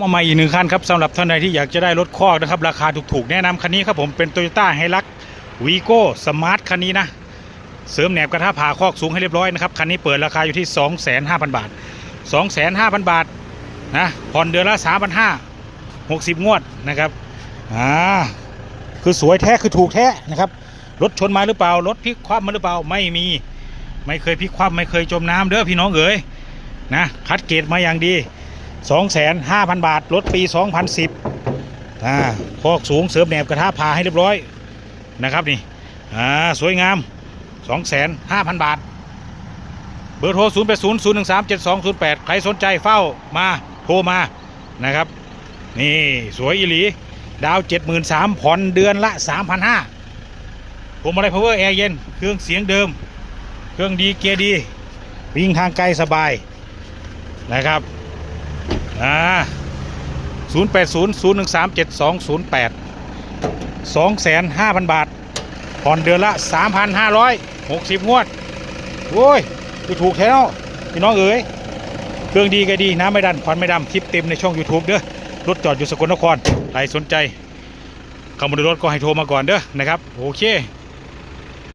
มาใหม่อีกหนึ่งคันครับสำหรับท่านใดที่อยากจะได้รถคอกนะครับ ราคาถูกๆ แนะนำคันนี้ครับผมเป็น Toyota h i l u x v i g o Smart คันนี้นะ เสริมแหนบกระทะผ่าคอกสูงให้เรียบร้อยนะครับ คันนี้เปิดราคาอยู่ที่ 25,000บาท 25,000 บาทนะผ่อนเดือนละ 3,500 60 งวดนะครับอ่าคือสวยแท้คือถูกแท้นะครับรถชนมาหรือเปล่ารถพลิกคว่ำมาหรือเปล่าไม่มี ไม่เคยพลิกคว่ำไม่เคยจมน้ำเด้อพี่น้องเอ๋ยนะคัดเกรดมาอย่างดี 25,000 บาท รถปี 2010อ่าคอกสูงเสริมแหนบกระทะพาให้เรียบร้อยนะครับนี่อ่าสวยงาม 2,500 บาท เบอร์โทร 0 8 0 0 1 3 7 2 0 8 ใครสนใจเฝ้ามาโทรมานะครับ นี่สวยอีหลี ดาว 73,000ผ่อนเดือนละ 3,500ผมอะไรพาวเวอร์แอร์เย็น เครื่องเสียงเดิม เครื่องดีเกียร์ดี วิ่งทางไกลสบายนะครับ อ่า0 8 0 0 1 3 7 2 0 8 2,500,000บาท ผ่อนเดือนละ3,560งวด โอ้ยดูถูกแท้เนาะพี่น้องเอ๋ยเครื่องดีก็ดีน้ำไม่ดันควันไม่ดำคลิปเต็มในช่อง YouTube เด้อรถจอดอยู่สกลนครใครสนใจเข้ามาดูรถก็ให้โทรมาก่อนเด้อนะครับ โอเค